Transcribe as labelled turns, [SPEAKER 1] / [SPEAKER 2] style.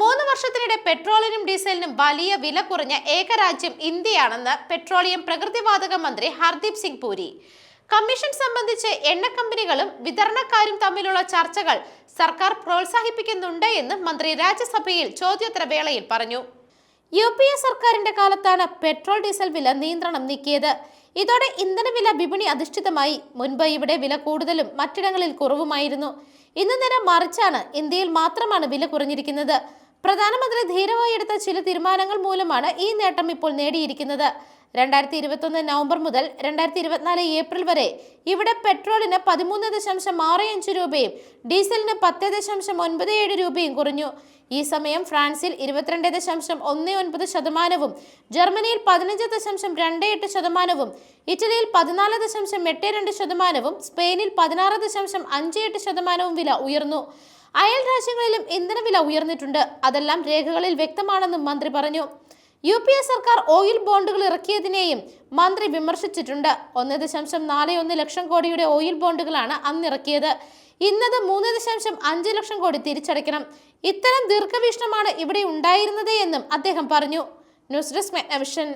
[SPEAKER 1] മൂന്ന് വർഷത്തിനിടെ പെട്രോളിനും ഡീസലിനും വലിയ വില കുറഞ്ഞ ഏക രാജ്യം ഇന്ത്യയാണെന്ന് പെട്രോളിയം പ്രകൃതിവാതക മന്ത്രി ഹർദീപ് സിംഗ് പുരി. കമ്മീഷൻ സംബന്ധിച്ച് എണ്ണ കമ്പനികളും വിതരണക്കാരും തമ്മിലുള്ള ചർച്ചകൾ സർക്കാർ പ്രോത്സാഹിപ്പിക്കുന്നുണ്ട് എന്ന് മന്ത്രി രാജ്യസഭയിൽ ചോദ്യോത്തരവേളയിൽ പറഞ്ഞു. യു പി എ സർക്കാരിന്റെ കാലത്താണ് പെട്രോൾ ഡീസൽ വില നിയന്ത്രണം നീക്കിയത്. ഇതോടെ ഇന്ധനവില വിപണി അധിഷ്ഠിതമായി. മുൻപ് ഇവിടെ വില കൂടുതലും മറ്റിടങ്ങളിൽ കുറവുമായിരുന്നു. ഇന്ന് നേരം മറിച്ചാണ്. ഇന്ത്യയിൽ മാത്രമാണ് വില കുറഞ്ഞിരിക്കുന്നത്. പ്രധാനമന്ത്രി ധീരമായി എടുത്ത ചില തീരുമാനങ്ങൾ മൂലമാണ് ഈ നേട്ടം ഇപ്പോൾ നേടിയിരിക്കുന്നത്. രണ്ടായിരത്തി ഇരുപത്തൊന്ന് നവംബർ മുതൽ രണ്ടായിരത്തി ഇരുപത്തിനാല് ഏപ്രിൽ വരെ ഇവിടെ പെട്രോളിന് പതിമൂന്ന് ദശാംശം ആറ് അഞ്ച് രൂപയും ഡീസലിന് പത്ത് ദശാംശം ഒൻപത് ഏഴ് രൂപയും കുറഞ്ഞു. ഈ സമയം ഫ്രാൻസിൽ ഇരുപത്തിരണ്ട് ദശാംശം ഒന്ന് ഒൻപത് ശതമാനവും ജർമ്മനിയിൽ പതിനഞ്ച് ദശാംശം രണ്ട് എട്ട് ശതമാനവും ഇറ്റലിയിൽ പതിനാല് ദശാംശം എട്ട് രണ്ട് ശതമാനവും സ്പെയിനിൽ പതിനാറ് ദശാംശം അഞ്ച് എട്ട് ശതമാനവും വില ഉയർന്നു. അയൽ രാജ്യങ്ങളിലും ഇന്ധനവില ഉയർന്നിട്ടുണ്ട്. അതെല്ലാം രേഖകളിൽ വ്യക്തമാണെന്നും മന്ത്രി പറഞ്ഞു. യു പി എ സർക്കാർ ഓയിൽ ബോണ്ടുകൾ ഇറക്കിയതിനെയും മന്ത്രി വിമർശിച്ചിട്ടുണ്ട്. ഒന്ന് ദശാംശം നാല് ഒന്ന് ലക്ഷം കോടിയുടെ ഓയിൽ ബോണ്ടുകളാണ് അന്ന് ഇറക്കിയത്. ഇന്നത് മൂന്ന് ദശാംശം അഞ്ച് ലക്ഷം കോടി തിരിച്ചടയ്ക്കണം. ഇത്തരം ദീർഘവീക്ഷണമാണ് ഇവിടെ ഉണ്ടായിരുന്നത് എന്നും അദ്ദേഹം പറഞ്ഞു. News desk മെഗ്നവിഷൻ.